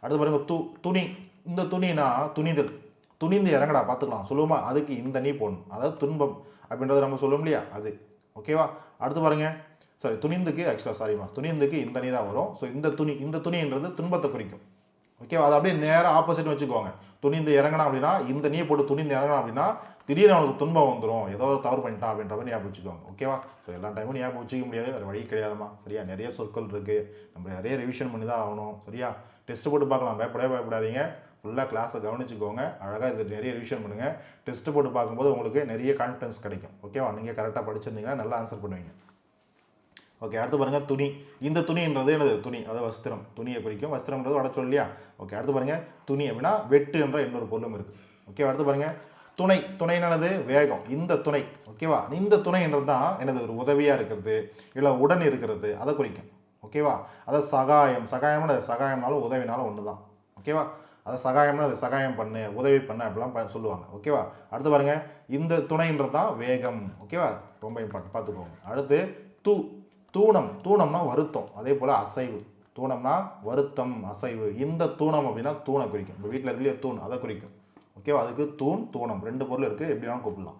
அடுத்து பாருங்க து துணி. இந்த துணினா துணிதல். துணிந்து இறங்கடா பார்த்துக்கலாம். சொல்லுவோமா? அதுக்கு இந்த நீ போடணும் அதாவது துன்பம் அப்படின்றத நம்ம சொல்லுவோம் இல்லையா அது. ஓகேவா அடுத்து பாருங்க. சாரி துணிந்துக்கு ஆக்சுவலாக சாரிம்மா துணிந்துக்கு இந்த நீ தான் வரும். ஸோ இந்த துணி இந்த துணின்றது துன்பத்தை குறிக்கும். ஓகேவா அது அப்படியே நேராக ஆப்போசிட் வச்சுக்கோங்க. துணிந்து இறங்கினா அப்படின்னா இந்த நீ போட்டு துணிந்து இறங்கினா அப்படின்னா திடீர்னு அவனுக்கு துன்பம் வந்துடும் ஏதோ தவறு பண்ணிட்டான் அப்படின்ற மாதிரி ஞாபகம் வச்சுக்கோங்க. ஓகேவா ஸோ எல்லா டைமும் ஞாபகம் வச்சுக்க முடியாது. வேறு வழி கிடையாதுமா சரியா? நிறைய சொற்கள் இருக்குது நம்ம நிறைய ரிவிஷன் பண்ணி தான் ஆகணும். சரியா? டெஸ்ட் போட்டு பார்க்கலாம். பயப்படவே பயப்படாதீங்க. ஃபுல்லாக கிளாஸை கவனிச்சுக்கோங்க. அழகாக இது நிறைய ரிவிஷன் பண்ணுங்கள் டெஸ்ட் போட்டு பார்க்கும்போது உங்களுக்கு நிறைய கான்ஃபிடன்ஸ் கிடைக்கும். ஓகேவா நீங்கள் கரெக்டாக படிச்சிருந்தீங்கன்னா நல்லா ஆன்சர் பண்ணுவீங்க. ஓகே அடுத்து பாருங்கள் துணி. இந்த துணின்றது என்னது? துணி. அதாவது வஸ்திரம். துணியை குறிக்கும். வஸ்திரம்ன்றது வட இல்லையா? ஓகே அடுத்து பாருங்கள் துணி அப்படின்னா வெட்டு என்ற இன்னொரு பொருளும் இருக்குது ஓகே அடுத்து பாருங்கள் துணை. துணை வேகம். இந்த துணை. ஓகேவா இந்த துணைன்றது தான் எனது ஒரு உதவியாக இருக்கிறது இல்லை உடன் இருக்கிறது அதை குறிக்கும். ஓகேவா அதாவது சகாயம். சகாயம்னு சகாயம்னாலும் உதவினாலும் ஒன்று தான் ஓகேவா அதை சகாயம்னா அது சகாயம் பண்ணு உதவி பண்ணு அப்படிலாம் ப- சொல்லுவாங்க. ஓகேவா அடுத்து பாருங்கள் இந்த துணைன்றது தான் வேகம். ஓகேவா ரொம்ப இம்பார்ட்டன் பார்த்துக்கோங்க. அடுத்து தூ தூணம். தூணம்னா வருத்தம். அதே போல் அசைவு. தூணம்னா வருத்தம் அசைவு. இந்த தூணம் அப்படின்னா தூணை குறிக்கும். இப்போ வீட்டில் இருக்கிற தூண். அதை குறிக்கும். ஓகேவா அதுக்கு தூண் தூணம். ரெண்டு பொருள் இருக்குது எப்படி வேணாலும் கூப்பிடலாம்.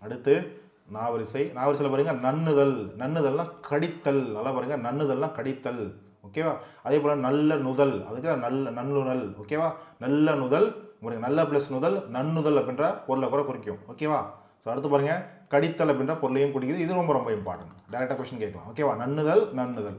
அடுத்து நாவரிசை. நாவரிசையில் பாருங்க நன்னுதல் நன்னுதல்னால் கடித்தல். நல்லா பாருங்கள் நன்னுதல்னால் கடித்தல். ஓகேவா? அதே போல் நல்ல நுதல். அதுக்கு நல்ல நன்னுணல். ஓகேவா? நல்ல நுதல் உங்களுக்கு நல்ல ப்ளஸ் நுதல் நன்னுதல் அப்படின்ற பொருளை கூட குறிக்கும். ஓகேவா? ஸோ அடுத்து பாருங்கள் கடித்தல் அப்படின்ற பொருளையும் குறிக்குது. இது ரொம்ப ரொம்ப இம்பார்ட்டன்ட் டேரெக்டாக கொஸ்டின் கேட்கலாம். ஓகேவா? நன்னுதல் நன்னுதல்.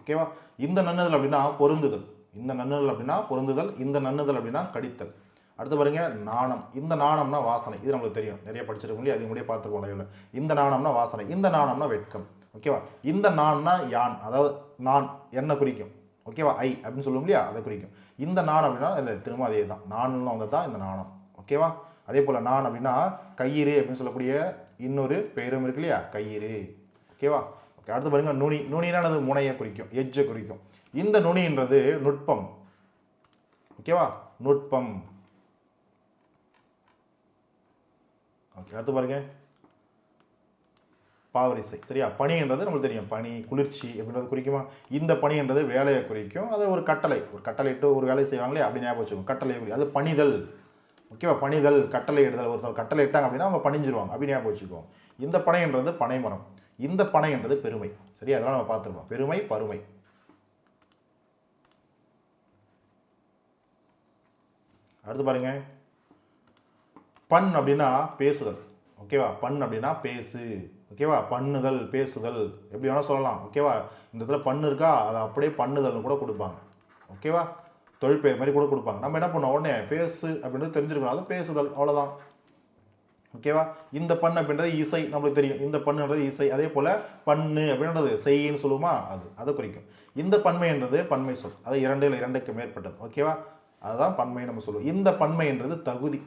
ஓகேவா? இந்த நன்னுதல் அப்படின்னா பொருந்துதல். இந்த நன்னுதல் அப்படின்னா பொருந்துதல். இந்த நன்னுதல் அப்படின்னா கடித்தல். அடுத்து பாருங்க. நாணம். இந்த நாணம்னா வாசனை. இது நம்மளுக்கு தெரியும். நிறைய படிச்சிருக்கோம் இல்லையா? அது முடிய பார்த்துருக்கோம் இந்த நாணம்னா வாசனை. இந்த நாணம்னா வெட்கம். ஓகேவா? இந்த நான்னா யான். அதாவது நான் என்ன குறிக்கும். ஓகேவா? ஐ அப்படின்னு சொல்லுவோம் இல்லையா? அதை குறிக்கும். இந்த நான் அப்படின்னா இந்த திரும்ப அதே தான். நானுன்னு வந்து தான் இந்த நாணம் ஓகேவா? அதே போல் நான் அப்படின்னா கயிறு அப்படின்னு சொல்லக்கூடிய இன்னொரு பெயரும் இருக்கு இல்லையா? கயிறு. ஓகேவா? ஓகே அடுத்து பாருங்கள் நுனி. நுனினானது முனையை குறிக்கும். எஜ்ஜை குறிக்கும். இந்த நுனின்றது நுட்பம். ஓகேவா? நுட்பம். ஓகே அடுத்து பாருங்கள் பாவரிசை சரியா? பனின்றது நம்மளுக்கு தெரியும். பனி குளிர்ச்சி அப்படின்றது குறிக்குமா? இந்த பனின்றது வேலையை குறிக்கும். அது ஒரு கட்டளை. ஒரு கட்டளையிட்டு ஒரு வேலை செய்வாங்களே அப்படி ஞாபகம் வச்சுக்கோங்க. கட்டளை குறிக்கும். அது பணிதல். ஓகேவா? பணிதல் கட்டளை இடுதல். ஒருத்தர் கட்டளை இட்டாங்க அப்படின்னா அவங்க பணிஞ்சிருவாங்க. அப்படி ஞாபகம் வச்சுக்கோங்க இந்த பனைன்றது பனைமரம் இந்த பனைன்றது பெருமை. சரியா? அதெல்லாம் நம்ம பார்த்துருவோம் பெருமை பருமை. அடுத்து பாருங்க. பண் அப்படின்னா பேசுதல். ஓகேவா? பண் அப்படின்னா பேசு. ஓகேவா பண்ணுதல் பேசுதல் எப்படி வேணால் சொல்லலாம் ஓகேவா இந்த இடத்துல பண்ணு இருக்கா? அதை அப்படியே பண்ணுதல்னு கூட கொடுப்பாங்க ஓகேவா தொழிற்பெயர் மாதிரி கூட கொடுப்பாங்க. நம்ம என்ன பண்ணோம் உடனே பேசு அப்படின்றது தெரிஞ்சிருக்கணும். அது பேசுதல் அவ்வளோதான் ஓகேவா இந்த பண்ணு அப்படின்றது இசை நம்மளுக்கு தெரியும். இந்த பண்ணுன்றது இசை அதே போல் பண்ணு அப்படின்றது செய்யின்னு சொல்லுவோமா? அது அதை குறிக்கும். இந்த பன்மைன்றது பன்மை சொல். அது இரண்டு இல்லை இரண்டுக்கு மேற்பட்டது ஓகேவா அதுதான் பன்மை நம்ம சொல்லுவோம். இந்த பன்மைன்றது தகுதி.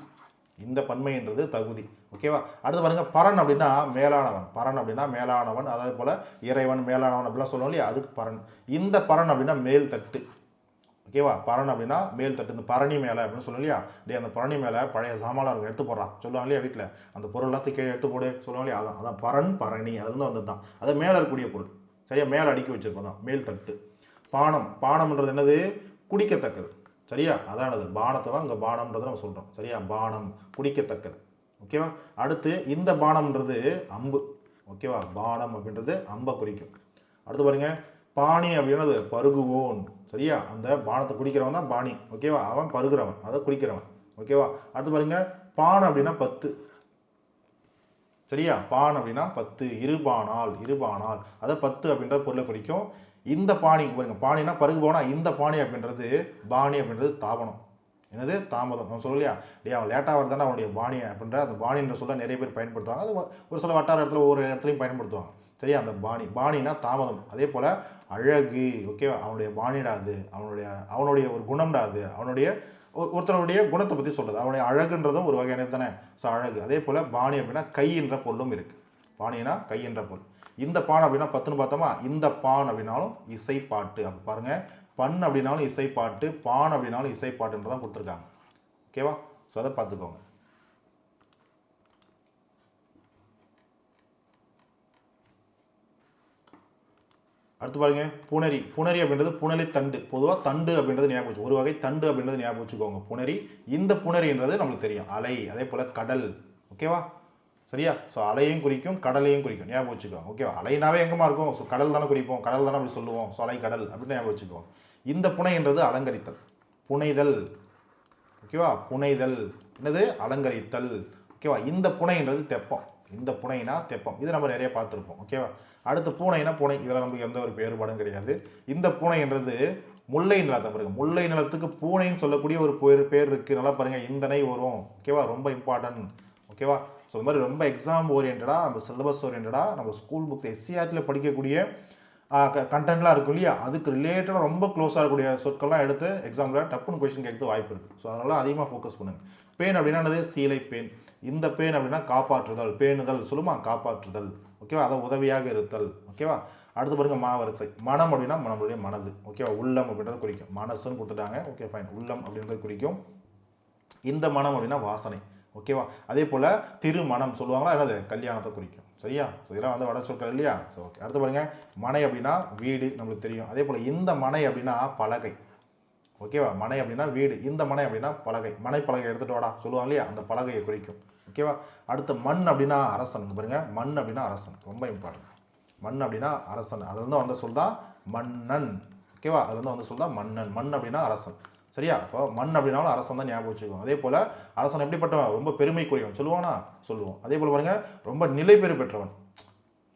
இந்த பன்மைன்றது தகுதி. ஓகேவா அடுத்து பாருங்க பரன் அப்படின்னா மேலானவன். பரன் அப்படின்னா மேலானவன். அதே போல இறைவன் மேலானவன் அப்படிலாம் சொல்லுவோம் இல்லையா? அதுக்கு பரன். இந்த பரன் அப்படின்னா மேல் தட்டு. ஓகேவா பரண் அப்படின்னா மேல் தட்டு. இந்த பரணி மேலே அப்படின்னு சொல்லுவோம் இல்லையா? டே அந்த பரணி மேலே பழைய சாமான்லாம் இருக்கும் எடுத்து போடுறான் சொல்லுவாங்க இல்லையா வீட்டில் அந்த பொருள் எல்லாத்தையும் கீழே எடுத்து போடு சொல்லுவாங்க இல்லையா? அதான் அதான் பரண். பரணி அதுலேருந்து வந்தது தான். அது மேலே இருக்கக்கூடிய பொருள். சரியா? மேலே அடுக்கி வச்சிருப்போம் தான். மேல் தட்டு. பானம். பானம்ன்றது என்னது? குடிக்கத்தக்கது. சரியா? அதானது. பானத்தை தான் இங்கே பானம்ன்றதை நம்ம சொல்கிறோம் சரியா? பானம். குடிக்கத்தக்கது. ஓகேவா? அடுத்து இந்த பானம்ன்றது அம்பு. ஓகேவா? பானம் அப்படின்றது அம்பை குறிக்கும். அடுத்து பாருங்க. பாணி அப்படின்றது பருகுவோன். சரியா? அந்த பானத்தை குடிக்கிறவன் தான் பாணி ஓகேவா? அவன் பருகிறவன். அதை குடிக்கிறவன். ஓகேவா? அடுத்து பாருங்க. பான் அப்படின்னா பத்து. சரியா? பான் அப்படின்னா பத்து. இருபானால். இருபானால். அதை பத்து அப்படின்ற பொருளை குறிக்கும். இந்த பாணி பாருங்க பாணினா பருகு போனா இந்த பாணி அப்படின்றது பாணி அப்படின்றது தாபனம் என்னது? தாமதம். நம்ம சொல்லலையா? டே அவன் லேட்டாக வருதானே அவனுடைய பாணி அப்படின்ற அந்த பாணின்ற சொல்ல நிறைய பேர் பயன்படுத்துவாங்க. அது ஒரு சில வட்டார இடத்துல ஒவ்வொரு இடத்துலையும் பயன்படுத்துவாங்க. சரியா? அந்த பாணி பாணினா தாமதம். அதே போல் அழகு ஓகே அவனுடைய பாணிடாது அவனுடைய அவனுடைய ஒரு குணம்டாது அவனுடைய ஒரு- குணத்தை பற்றி சொல்கிறது அவனுடைய அழகுன்றதும் ஒரு வகையான தானே? ஸோ அழகு. அதே போல் பாணி அப்படின்னா கை என்ற பொருளும் இருக்குது பாணினா கை என்ற பொருள். இந்த பான் அப்படின்னா பத்துன்னு பார்த்தோமா? இந்த பான் அப்படின்னாலும் இசை பாட்டு அப்போ பாருங்க பண் அப்படின்னாலும் இசை பாட்டு பான் அப்படின்னாலும் இசை பாட்டுன்றதான் கொடுத்துருக்காங்க. ஓகேவா ஸோ அதை பார்த்துக்கோங்க. அடுத்து பாருங்க புனரி புனரி அப்படின்றது புனலி தண்டு. பொதுவாக தண்டு அப்படின்றது ஞாபகம் வச்சு ஒரு வகை தண்டு அப்படின்றது ஞாபகம் வச்சுக்கோங்க. புனரி இந்த புனரின்றது நம்மளுக்கு தெரியும். அலை அதே போல் கடல். ஓகேவா சரியா? ஸோ அலையும் குறிக்கும் கடலையும் குறிக்கும். ஞாபகம் வச்சுக்கோங்க. ஓகேவா அலைனாவே எங்கேமா இருக்கும்? ஸோ கடல் தானே குறிப்போம். கடல் தானே அப்படி சொல்லுவோம். ஸோ அலை கடல் அப்படின்னு ஞாபகம் வச்சுக்கோங்க. இந்த புனைன்றது அலங்கரித்தல். புனைதல். ஓகேவா புனைதல். என்னது? அலங்கரித்தல். ஓகேவா இந்த புனைன்றது தெப்பம். இந்த புனைனா தெப்பம். இது நம்ம நிறைய பார்த்துருப்போம். ஓகேவா அடுத்து பூனைனா பூனை. இதில் நமக்கு எந்த ஒரு வேறுபாடும் கிடையாது. இந்த பூனைன்றது முல்லை நிலத்தை பாருங்க. முல்லை நிலத்துக்கு பூனைன்னு சொல்லக்கூடிய ஒரு பேர் பேர் இருக்குது நல்லா பாருங்கள் இந்தனை வரும். ஓகேவா ரொம்ப இம்பார்ட்டன்ட் ஓகேவா ஸோ இந்த மாதிரி ரொம்ப எக்ஸாம் ஓரியன்டாக நம்ம சிலபஸ் ஓரியன்டாக நம்ம ஸ்கூல் புக் எஸ்சிஆர்டியில் படிக்கக்கூடிய கண்டென்ட்லாம் இருக்கும் இல்லையா? அதுக்கு ரிலேட்டடாக ரொம்ப க்ளோஸாக இருக்கக்கூடிய சொற்கள்லாம் எடுத்து எக்ஸாமில் டப்புன்னு கொஷின் கேட்கறது வாய்ப்பு இருக்குது ஸோ அதனால் அதிகமாக ஃபோக்கஸ் பண்ணுங்கள் பேன் அப்படின்னா என்னது? சீலை பெயின் இந்த பேன் அப்படின்னா காப்பாற்றுதல். பேணுதல் சொல்லுமா? காப்பாற்றுதல். ஓகேவா அதை உதவியாக இருத்தல். ஓகேவா அடுத்து பாருங்கள் மாவரிசை. மனம் அப்படின்னா நம்மளுடைய மனது. ஓகேவா உள்ளம் அப்படின்றத குறிக்கும். மனசுன்னு கொடுத்துட்டாங்க. ஓகே ஃபைன் உள்ளம் அப்படின்றது குறிக்கும். இந்த மனம் அப்படின்னா வாசனை. ஓகேவா? அதே போல் திருமணம் சொல்லுவாங்களா? என்னது? கல்யாணத்தை குறிக்கும். சரியா? ஸோ இதெல்லாம் வந்து வட சொற்கள் இல்லையா? ஸோ ஓகே அடுத்து பாருங்க. மனை அப்படின்னா வீடு நம்மளுக்கு தெரியும். அதே போல் இந்த மனை அப்படின்னா பலகை. ஓகேவா? மனை அப்படின்னா வீடு. இந்த மனை அப்படின்னா பலகை. மனை பலகை எடுத்துகிட்டு வாடா. சொல்லுவாங்க இல்லையா? அந்த பலகையை குறிக்கும். ஓகேவா? அடுத்து மண் அப்படின்னா அரசன். இங்க பாருங்க. மண் அப்படின்னா அரசன். ரொம்ப இம்பார்ட்டன்ட் மண் அப்படின்னா அரசன். அதுலேருந்து வந்த சொல் தான் மன்னன். ஓகேவா? அதுலேருந்து வந்த சொல் தான் மன்னன். மண் அப்படின்னா அரசன். சரியா? இப்போ மண் அப்படின்னாலும் அரசன் தான் ஞாபகம் வச்சுக்கோங்க அதே போல் அரசன் எப்படிப்பட்டவன்? ரொம்ப பெருமைக்குரியவன். சொல்லுவானா? சொல்லுவோம் அதே போல் பாருங்கள் ரொம்ப நிலை பெரு பெற்றவன்.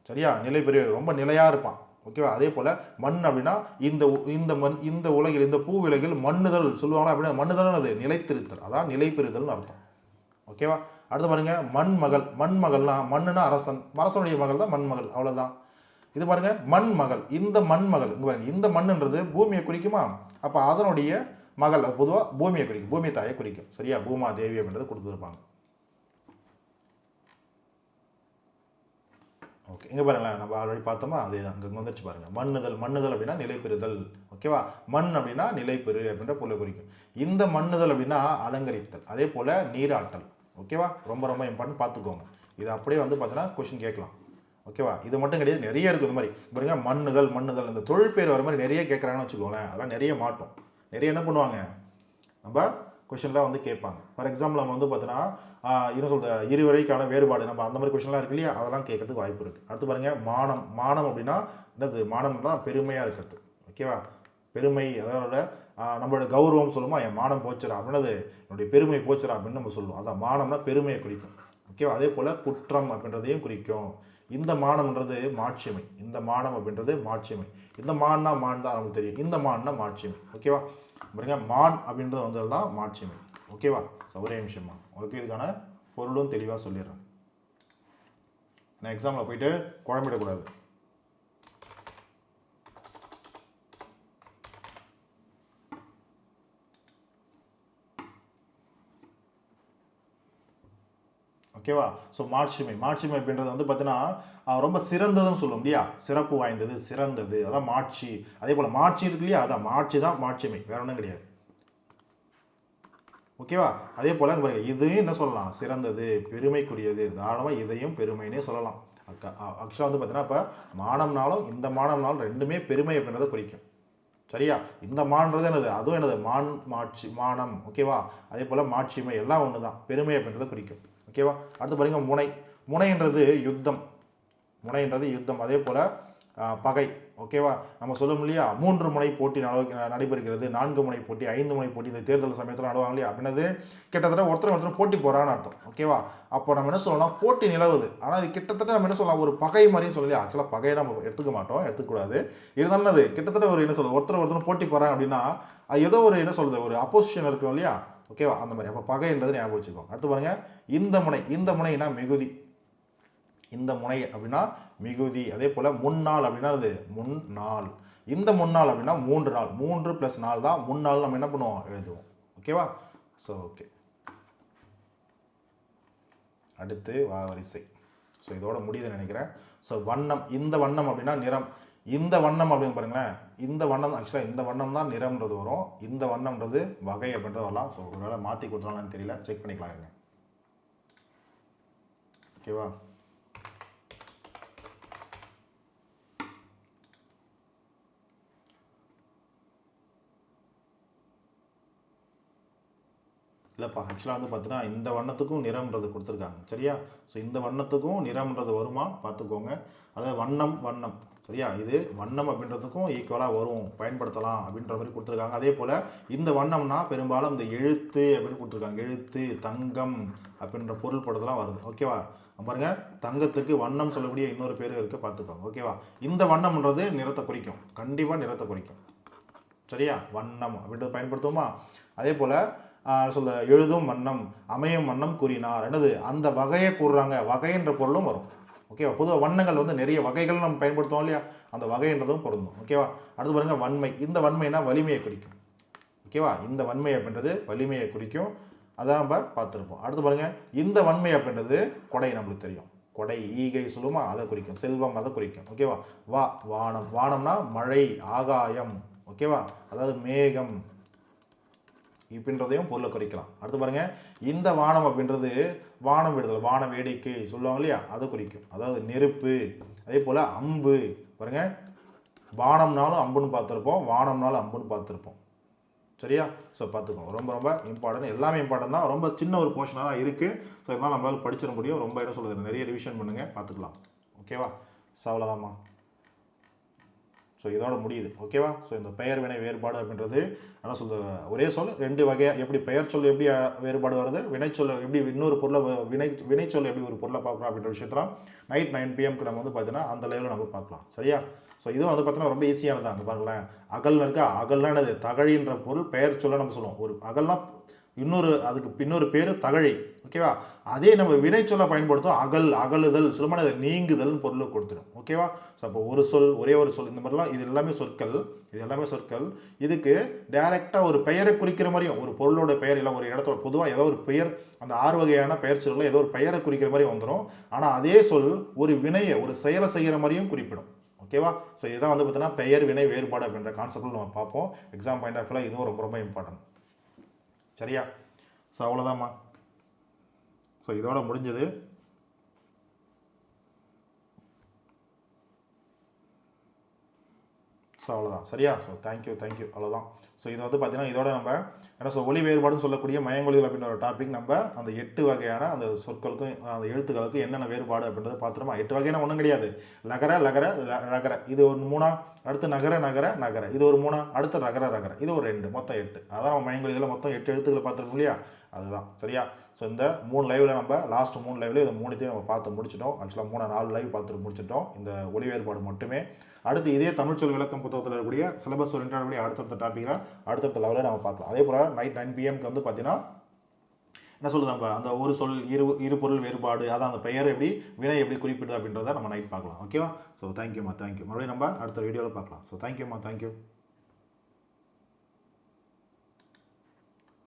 சரியா? நிலை பெரிய ரொம்ப நிலையாக இருப்பான். ஓகேவா? அதே போல் மண் அப்படின்னா இந்த உ- இந்த மண் இந்த உலகில் இந்த பூ விலகில் மண்ணுதல். சொல்லுவாங்களா அப்படின்னா மண்ணுதல் அது நிலைத்திருத்தல். அதான் நிலைப்பெறுதல்னு அர்த்தம். ஓகேவா? அடுத்து பாருங்க மண்மகள் மண்மகள்னா மண்ணுனா அரசன். அரசனுடைய மகள் தான் மண்மகள் அவ்வளோதான் இது பாருங்க மண்மகள் இந்த மண்மகள் இங்கே பாருங்க இந்த மண்ணுன்றது பூமியை குறிக்குமா? அப்போ அதனுடைய மகள் அது பூமியை குறிக்கும் பூமி தாயை குறிக்கும். சரியா? பூமா தேவி அப்படின்றத கொடுத்துருப்பாங்க. ஓகே இங்கே பாருங்களேன் நம்ம ஆல்ரெடி பார்த்தோமா? அதே தான் இங்கே வந்துருச்சு பாருங்கள் மண்ணுதல் மண்ணுதல் அப்படின்னா நிலைப்பெறுதல் ஓகேவா மண் அப்படின்னா நிலைப்பெறு அப்படின்ற பொருளை குறிக்கும். இந்த மண்ணுதல் அப்படின்னா அலங்கரித்தல் அதே போல் நீராட்டல். ஓகேவா ரொம்ப ரொம்ப இம்பார்ட்டன்ட் பார்த்துக்கோங்க. இது அப்படியே வந்து பார்த்தீங்கன்னா கொஷின் கேட்கலாம். ஓகேவா இது மட்டும் கிடையாது நிறைய இருக்குது இந்த மாதிரி. பாருங்க மண்ணுதல் மண்ணுதல் இந்த தொழில் பேர் வர மாதிரி நிறைய கேட்குறாங்கன்னு வச்சுக்கோங்களேன் அதெல்லாம் நிறைய மாட்டோம். நிறைய என்ன பண்ணுவாங்க? நம்ம கொஷின்லாம் வந்து கேட்பாங்க. ஃபார் எக்ஸாம்பிள் நம்ம வந்து பார்த்தீங்கன்னா இன்னும் சொல்ற இருவரைக்கான வேறுபாடு நம்ம அந்த மாதிரி கொஷின்லாம் இருக்கு இல்லையா? அதெல்லாம் கேட்கறதுக்கு வாய்ப்பு இருக்குது அடுத்து பாருங்கள் மானம். மானம் அப்படின்னா என்னது? மானம் தான் பெருமையாக இருக்கிறது. ஓகேவா பெருமை அதோட நம்மளோட கௌரவம் சொல்லுமா? என் மானம் போச்சுடா. அப்படின்னது என்னுடைய பெருமை போச்சுடா அப்படின்னு நம்ம சொல்லுவோம். அதான் மானம்னா பெருமையை குறிக்கும். ஓகேவா அதே போல் குற்றம் அப்படின்றதையும் குறிக்கும். இந்த மானம்ன்றது மாட்சிமை இந்த மானம் அப்படின்றது மாட்சிமை இந்த மான்னா மான் தான் நமக்கு தெரியும். இந்த மான்னா மாட்சிமை ஓகேவா? பாருங்க மான் அப்படின்றது வந்தது தான் மாட்சிமை ஓகேவா? ஸோ ஒரே நிமிஷமா உங்களுக்கு இதுக்கான பொருளும் தெளிவாக சொல்லிடுறேன். நான் எக்ஸாமில் போயிட்டு குழம்பிடக்கூடாது. ஓகேவா? ஸோ மாட்சிமை மாட்சிமை அப்படின்றது வந்து பார்த்தீங்கன்னா ரொம்ப சிறந்ததுன்னு சொல்லும் இல்லையா சிறப்பு வாய்ந்தது சிறந்தது. அதான் மாட்சி அதே போல் மாட்சி இருக்கு இல்லையா? அதான் மாட்சி தான் மாட்சிமை வேற ஒன்றும் கிடையாது. ஓகேவா? அதே போல் பாருங்க இதையும் என்ன சொல்லலாம்? சிறந்தது பெருமைக்குரியது. தாராளமாக இதையும் பெருமைன்னே சொல்லலாம். ஆக்சுவலாக வந்து பார்த்தீங்கன்னா இப்போ மானம்னாலும் இந்த மானம்னாலும் ரெண்டுமே பெருமை அப்படின்றத குறிக்கும். சரியா? இந்த மான்றது என்னது? அதுவும் என்னது? மான் மாட்சி மானம். ஓகேவா? அதே போல் மாட்சிமை எல்லாம் ஒன்று தான் பெருமை அப்படின்றத குறிக்கும். ஓகேவா அடுத்து பாருங்க முனை. முனைன்றது யுத்தம். முனைன்றது யுத்தம். அதே போல் பகை. ஓகேவா நம்ம சொல்லும் இல்லையா? மூன்று முனை போட்டி நட- நடைபெறுகிறது. நான்கு முனை போட்டி ஐந்து முனை போட்டி. இந்த தேர்தல் சமயத்தில் நடுவாங்க இல்லையா? அப்படின்னது கிட்டத்தட்ட ஒருத்தர் ஒருத்தர் போட்டி போகிறான்னு அர்த்தம். ஓகேவா அப்போ நம்ம என்ன சொல்லலாம்? போட்டி நிலவுது. ஆனால் இது கிட்டத்தட்ட நம்ம என்ன சொல்லலாம்? ஒரு பகை மாதிரியும் சொல்லலையா? ஆக்சுவலாக பகையை நம்ம எடுத்துக்க மாட்டோம் எடுத்துக்கூடாது இருந்தாலும் அது கிட்டத்தட்ட ஒரு என்ன சொல்லுது ஒருத்தர் ஒருத்தர் போட்டி போகிறாங்க அப்படின்னா அது ஏதோ ஒரு என்ன சொல்கிறது ஒரு அப்போசிஷன் இருக்கும் இல்லையா? ஓகேவா அந்த மாதிரி. அப்போ பகைன்றது ஞாபகம் வச்சுக்கோங்க. அடுத்து பாருங்கள் இந்த முனை இந்த முனைனா மிகுதி. இந்த முனை அப்படின்னா மிகுதி. அதே போல் முன்னாள் அப்படின்னா அது முன் நாள் இந்த முன்னாள் அப்படின்னா மூன்று நாள். மூன்று ப்ளஸ் நாள் தான் முன்னாள் நம்ம என்ன பண்ணுவோம்? எழுதுவோம். ஓகேவா ஸோ ஓகே அடுத்து வா வரிசை. ஸோ இதோட முடியுதுன்னு நினைக்கிறேன். ஸோ வண்ணம். இந்த வண்ணம் அப்படின்னா நிறம். இந்த வண்ணம் அப்படின்னு பாருங்களேன். இந்த வண்ணம் ஆக்சுவலாக இந்த வண்ணம் தான் நிறம்ன்றது வரும். இந்த வண்ணம்ன்றது வகை அப்படின்றது வரலாம். ஸோ ஒருவேளை மாற்றி கொடுத்துருவாங்கன்னு தெரியல. செக் பண்ணிக்கலாம் இருங்க. ஓகேவா இல்லைப்பா ஆக்சுவலாக வந்து பார்த்தீங்கன்னா இந்த வண்ணத்துக்கும் நிறம்ன்றது கொடுத்துருக்காங்க. சரியா? ஸோ இந்த வண்ணத்துக்கும் நிறம்ன்றது வருமா? பார்த்துக்கோங்க. அதாவது வண்ணம் வண்ணம். சரியா? இது வண்ணம் அப்படின்றதுக்கும் ஈக்குவலாக வரும். பயன்படுத்தலாம் அப்படின்ற மாதிரி கொடுத்துருக்காங்க. அதே போல் இந்த வண்ணம்னா பெரும்பாலும் இந்த எழுத்து அப்படின்னு கொடுத்துருக்காங்க. எழுத்து தங்கம் அப்படின்ற பொருள் படத்தெல்லாம் வருது. ஓகேவா பாருங்க. தங்கத்துக்கு வண்ணம் சொல்லக்கூடிய இன்னொரு பேர் இருக்க. பார்த்துக்கோங்க ஓகேவா இந்த வண்ணம்ன்றது நிறத்தை குறிக்கும். கண்டிப்பாக நிறத்தை குறிக்கும். சரியா? வண்ணம் அப்படின்றத பயன்படுத்துவோமா? அதே போல் சொல்ல எழுதும் வண்ணம் அமையும் வண்ணம் கூறினார். என்னது? அந்த வகையை கூறுறாங்க. வகைன்ற பொருளும் வரும். ஓகேவா பொதுவாக வண்ணங்கள் வந்து நிறைய வகைகள் நம்ம பயன்படுத்துவோம் இல்லையா? அந்த வகைன்றதும் பொருந்தும். ஓகேவா அடுத்து பாருங்கள் வன்மை. இந்த வன்மைனா வலிமையை குறிக்கும். ஓகேவா இந்த வன்மை அப்படின்றது வலிமையை குறிக்கும். அதான் நம்ம பார்த்துருப்போம். அடுத்து பாருங்கள் இந்த வன்மை அப்படின்றது கொடை நம்மளுக்கு தெரியும். கொடை ஈகை சொல்லுமா அதை குறிக்கும். செல்வம் அதை குறிக்கும். ஓகேவா வா? வானம். வானம்னா மழை ஆகாயம். ஓகேவா அதாவது மேகம். இப்படின்றதையும் பொருளை குறிக்கலாம். அடுத்து பாருங்கள் இந்த வானம் அப்படின்றது வானம் விடுதல் வான வேடிக்கை சொல்லுவாங்க இல்லையா? அதை குறிக்கும். அதாவது நெருப்பு அதே போல் அம்பு. பாருங்க. வானம்னாலும் அம்புன்னு பார்த்துருப்போம் வானம்னாலும் அம்புன்னு பார்த்துருப்போம். சரியா? ஸோ பார்த்துக்கோங்க. ரொம்ப ரொம்ப இம்பார்ட்டன்ட் எல்லாமே இம்பார்ட்டன் தான். ரொம்ப சின்ன ஒரு போர்ஷனாக தான் இருக்குது ஸோ இதெல்லாம் நம்மளால் படிச்சிட முடியும். ரொம்ப என்ன சொல்கிறது நிறைய ரிவிஷன் பண்ணுங்கள் பார்த்துக்கலாம். ஓகேவா ஸோ அவ்வளோதாம்மா ஸோ இதோட முடியுது. ஓகேவா ஸோ இந்த பெயர் வினை வேறுபாடு அப்படின்றது என்ன சொல்றது ஒரே சொல் ரெண்டு வகையாக எப்படி பெயர் சொல் எப்படி வேறுபாடு வருது வினைச்சொல் எப்படி இன்னொரு பொருளை வினை வினைச்சொல் எப்படி ஒரு பொருளை பார்க்குறோம் அப்படின்ற விஷயத்தெல்லாம் நைட் நைன் பிஎம்க்கு நம்ம வந்து பார்த்தீங்கன்னா அந்த லெவலில் நம்ம பார்க்கலாம். சரியா? ஸோ இதுவும் வந்து பார்த்தீங்கன்னா ரொம்ப ஈஸியானது அங்கே பாருங்களேன். அகல்னு இருக்கா? அகல்னா என்னது? தகழின்ற பொருள் பெயர் சொல்ல நம்ம சொல்லுவோம். ஒரு அகல்னா இன்னொரு அதுக்கு இன்னொரு பேர் தகழி ஓகேவா அதே நம்ம வினை சொல்ல பயன்படுத்தும் அகல் அகலுதல் சுலமான நீங்குதல் பொருள் கொடுத்துடும் ஓகேவா ஸோ அப்போ ஒரு சொல் ஒரே ஒரு சொல் இந்த மாதிரிலாம் இது எல்லாமே சொற்கள் இது எல்லாமே சொற்கள். இதுக்கு டைரெக்டாக ஒரு பெயரை குறிக்கிற மாதிரியும் ஒரு பொருளோட பெயர் இல்லை ஒரு இடத்தோட பொதுவாக ஏதோ ஒரு பெயர் அந்த ஆறு வகையான பெயர் சொல்ல ஏதோ ஒரு பெயரை குறிக்கிற மாதிரி வந்துடும் ஆனால் அதே சொல் ஒரு வினையை ஒரு செயலை செய்கிற மாதிரியும் குறிப்பிடும் ஓகேவா ஸோ இதான் வந்து பார்த்தீங்கன்னா பெயர் வினை வேறுபாடு அப்படின்ற கான்செப்டில் நம்ம பார்ப்போம். எக்ஸாம் பாயிண்ட் ஆஃப் வியூவில் இதுவும் ரொம்ப ரொம்ப இம்பார்ட்டன்ட் சரியா? ஸோ அவ்வளோதாம்மா ஸோ இதோட முடிஞ்சது. ஸோ அவ்வளோதான் சரியா? So thank you thank you அவ்வளோதான் ஸோ இது வந்து பார்த்தீங்கன்னா இதோட நம்ம ஏன்னா ஸோ ஒலி வேறுபாடுன்னு சொல்லக்கூடிய மயங்கொலிகள் அப்படின்ற ஒரு டாபிக் நம்ம அந்த எட்டு வகையான அந்த சொற்களுக்கும் அந்த எழுத்துக்களுக்கும் என்னென்ன வேறுபாடு அப்படின்றத பார்த்துருமா எட்டு வகையான ஒன்றும் கிடையாது. லகர லகர ல- ரகர இது ஒரு மூணா அடுத்து நகர நகர நகர. இது ஒரு மூணா அடுத்து ரகர நகர இது ஒரு ரெண்டு மொத்தம் எட்டு. அதான் நம்ம மயங்கொலிகளில் மொத்தம் எட்டு எழுத்துக்களை பார்த்துருக்கோம் இல்லையா? அதுதான். சரியா? ஸோ இந்த மூணு லைவில் நம்ம லாஸ்ட் மூணு லைவ்ல இந்த மூணுத்தையும் நம்ம பார்த்து முடிச்சிட்டோம். ஆக்சுவலாக மூணு நாலு லைவ் பார்த்துட்டு முடிச்சிட்டோம். இந்த ஒளி வேறுபாடு மட்டுமே. அடுத்து இதே தமிழ்ச்சொல் விளக்கம் புத்தகத்தில் இருக்கக்கூடிய சிலபஸ் ஓரியன்டாக அடுத்தடுத்த டாப்பிக்கில் அடுத்தடுத்த லெவலில் நம்ம பார்க்கலாம். அதே போல் நைட் நைன் பிஎம்க்கு வந்து பார்த்தீங்கன்னா என்ன சொல்லுது நம்ம அந்த ஒரு சொல் இரு இரு பொருள் வேறுபாடு அதான் அந்த பெயர் எப்படி வினை எப்படி குறிப்பிடுது அப்படின்றத நம்ம நைட் பார்க்கலாம். ஓகேவா ஸோ தேங்க்யூம்மா தேங்க்யூ மறுபடியும் நம்ம அடுத்த வீடியோவில் பார்க்கலாம். ஸோ தேங்க்யூம்மா தேங்க்யூ